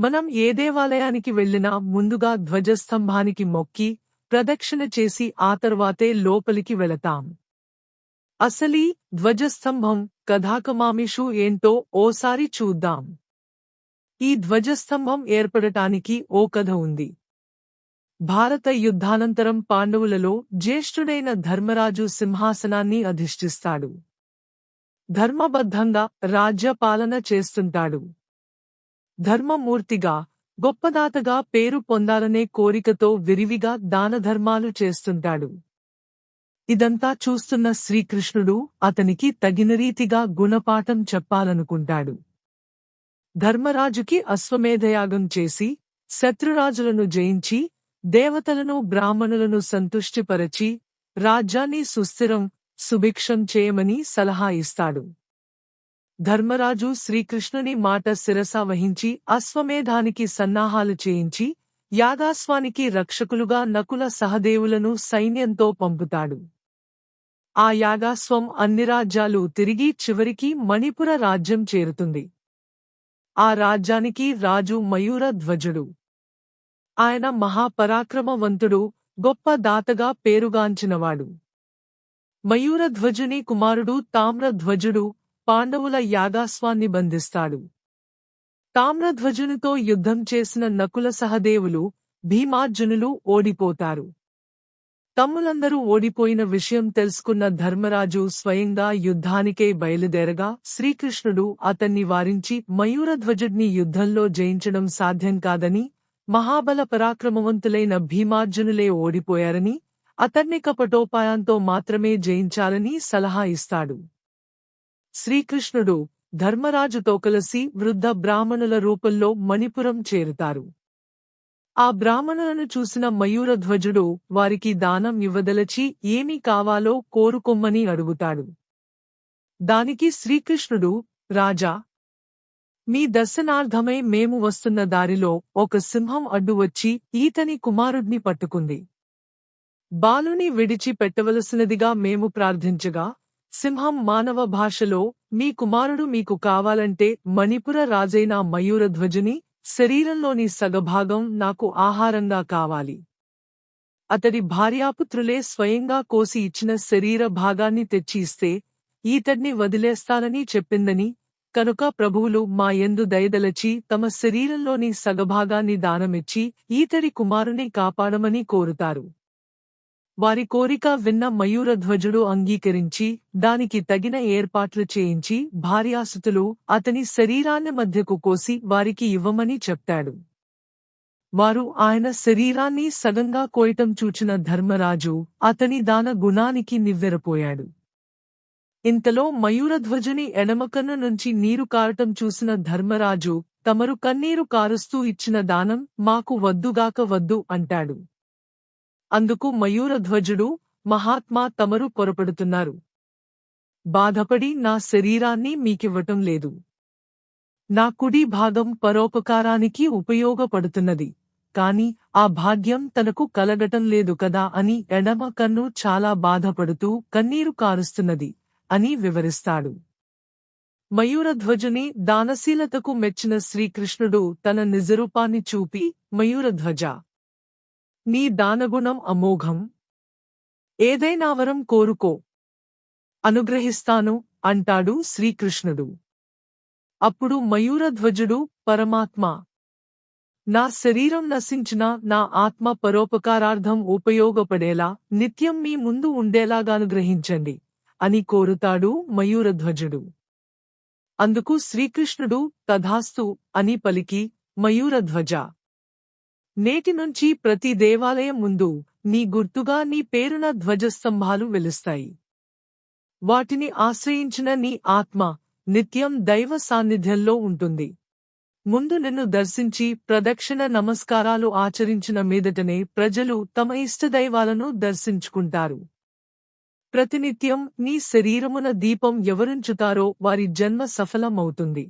మనం ఏ దేవాలయానికి వెళ్ళినా ముందుగా ధ్వజస్తంభానికి మొక్కి ప్రదక్షిణ చేసి ఆ తర్వాతే లోపలికి వెళతాం. అసలీ ధ్వజస్తంభం కథాకమామిషు ఏంటో ఓసారి చూద్దాం. ఈ ధ్వజస్తంభం ఏర్పడటానికి ఓ కథ ఉంది. భారత యుద్ధానంతరం పాండవులలో జ్యేష్ఠుడైన ధర్మరాజు సింహాసనాన్ని అధిష్ఠిస్తాడు. ధర్మబద్ధంగా రాజ్యపాలన చేస్తుంటాడు. ధర్మమూర్తిగా గొప్పదాతగా పేరు పొందాలనే కోరికతో విరివిగా దానధర్మాలు చేస్తుంటాడు. ఇదంతా చూస్తున్న శ్రీకృష్ణుడు అతనికి తగిన రీతిగా గుణపాఠం చెప్పాలనుకుంటాడు. ధర్మరాజుకి అశ్వమేధయాగం చేసి శత్రురాజులను జయించి దేవతలను బ్రాహ్మణులను సంతుష్టిపరచి రాజ్యాన్ని సుస్థిరం సుభిక్షం చేయమని సలహా ఇస్తాడు. ధర్మరాజు శ్రీకృష్ణుని మాట శిరస వహించి అశ్వమేధానికి సన్నాహాలు చేయించి యాగాస్వానికి రక్షకులుగా నకుల సహదేవులను సైన్యంతో పంపుతాడు. ఆ యాగాస్వం అన్ని రాజ్యాలు తిరిగి చివరికి మణిపుర రాజ్యం చేరుతుంది. ఆ రాజ్యానికి రాజు మయూర ధ్వజుడు. ఆయన మహాపరాక్రమవంతుడు గొప్ప దాతగా పేరుగాంచినవాడు. మయూరధ్వజుని కుమారుడు తామ్రధ్వజుడు పాండవుల యాగాస్వాన్ని బంధిస్తాడు. తామ్రధ్వజునితో యుద్ధం చేసిన నకుల సహదేవులు భీమార్జునులు ఓడిపోతారు. తమ్ములందరూ ఓడిపోయిన విషయం తెలుసుకున్న ధర్మరాజు స్వయంగా యుద్ధానికే బయలుదేరగా శ్రీకృష్ణుడు అతన్ని వారించి మయూరధ్వజుడిని యుద్ధంలో జయించడం సాధ్యం కాదని మహాబల పరాక్రమవంతులైన భీమార్జునులే ఓడిపోయారని అతన్ని కపటోపాయంతో మాత్రమే జయించాలని సలహా ఇస్తాడు. శ్రీకృష్ణుడు ధర్మరాజుతో కలిసి వృద్ధ బ్రాహ్మణుల రూపంలో మణిపురం చేరుతారు. ఆ బ్రాహ్మణులను చూసిన మయూరధ్వజుడు వారికి దానం ఇవ్వదలచి ఏమి కావాలో కోరుకొమ్మని అడుగుతాడు. దానికి శ్రీకృష్ణుడు రాజా మీ దర్శనార్థమై మేము వస్తున్న దారిలో ఒక సింహం అడ్డు వచ్చి ఈతని కుమారుడ్ని పట్టుకుంది. బాలుని విడిచి పెట్టవలసినదిగా మేము ప్రార్థించగా సింహం మానవ భాషలో మీ కుమారుడు మీకు కావాలంటే మణిపుర రాజైన మయూరధ్వజుని శరీరంలోని సగభాగం నాకు ఆహారంగా కావాలి. అతడి భార్యాపుత్రులే స్వయంగా కోసి ఇచ్చిన శరీర భాగాన్ని తెచ్చిస్తే ఈతడ్ని వదిలేస్తానని చెప్పిందని కనుక ప్రభువులు మా యందు దయదలచి తమ శరీరంలోని సగభాగాన్ని దానమిచ్చి ఈతడి కుమారుని కాపాడమని కోరుతారు. వారి కోరిక విన్న మయూరధ్వజుడు అంగీకరించి దానికి తగిన ఏర్పాట్లు చేయించి భార్యాసుతులు అతని శరీరాన్ని మధ్యకు కోసి వారికి ఇవ్వమని చెప్తాడు. వారు ఆయన శరీరాన్ని సగంగా కోయటం చూచిన ధర్మరాజు అతని దాన గుణానికి నివ్వెరపోయాడు. ఇంతలో మయూరధ్వజుని ఎడమకన్ను నుంచి నీరు కారటం చూసిన ధర్మరాజు తమరు కన్నీరు కారుస్తూ ఇచ్చిన దానం మాకు వద్దుగాక వద్దు అంటాడు. అందుకు మయూరధ్వజుడు మహాత్మా తమరు పొరపడుతున్నారు. బాధపడి నా శరీరాన్ని మీకివ్వటం లేదు. నా కుడి భాగం పరోపకారానికి ఉపయోగపడుతున్నది. కాని ఆ భాగ్యం తనకు కలగటం లేదు కదా అని ఎడమ కన్ను చాలా బాధపడుతూ కన్నీరు కారుస్తున్నది అని వివరిస్తాడు. మయూరధ్వజుని దానశీలతకు మెచ్చిన శ్రీకృష్ణుడు తన నిజరూపాన్ని చూపి మయూరధ్వజ నీ దానగుణం అమోఘం. ఏదైనా వరం కోరుకో. అనుగ్రహిస్తాను అంటాడు శ్రీకృష్ణుడు. అప్పుడు మయూరధ్వజుడు పరమాత్మ. నా శరీరం నశించిన నా ఆత్మ పరోపకారార్థం ఉపయోగపడేలా నిత్యం మీ ముందు ఉండేలాగానుగ్రహించండి అని కోరుతాడు మయూరధ్వజుడు. అందుకు శ్రీకృష్ణుడు తథాస్తు అని పలికి మయూరధ్వజ. నేటి నుంచి ప్రతి దేవాలయం ముందు నీ గుర్తుగా నీ పేరున ధ్వజస్తంభాలు వెలుస్తాయి. వాటిని ఆశ్రయించిన నీ ఆత్మ నిత్యం దైవ సాన్నిధ్యంలో ఉంటుంది. ముందు నిన్ను దర్శించి ప్రదక్షిణ నమస్కారాలు ఆచరించిన మీదటనే ప్రజలు తమ ఇష్టదైవాలను దర్శించుకుంటారు. ప్రతినిత్యం నీ శరీరమున దీపం ఎవరుంచుతారో వారి జన్మ సఫలమవుతుంది.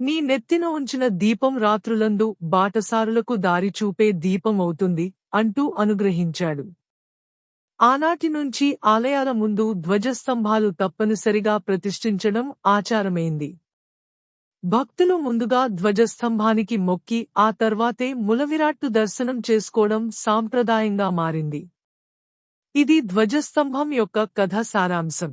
నీ నెత్తిన ఉంచిన దీపం రాత్రులందు బాటసారులకు దారి చూపే దీపం అవుతుంది అంటూ అనుగ్రహించాడు. ఆనాటి నుంచి ఆలయాల ముందు ధ్వజస్తంభాలు తప్పనిసరిగా ప్రతిష్ఠించడం ఆచారమైంది. భక్తులు ముందుగా ధ్వజస్తంభానికి మొక్కి ఆ తర్వాతే ములవిరాట్టు దర్శనం చేసుకోవడం సాంప్రదాయంగా మారింది. ఇది ధ్వజస్తంభం యొక్క కథ సారాంశం.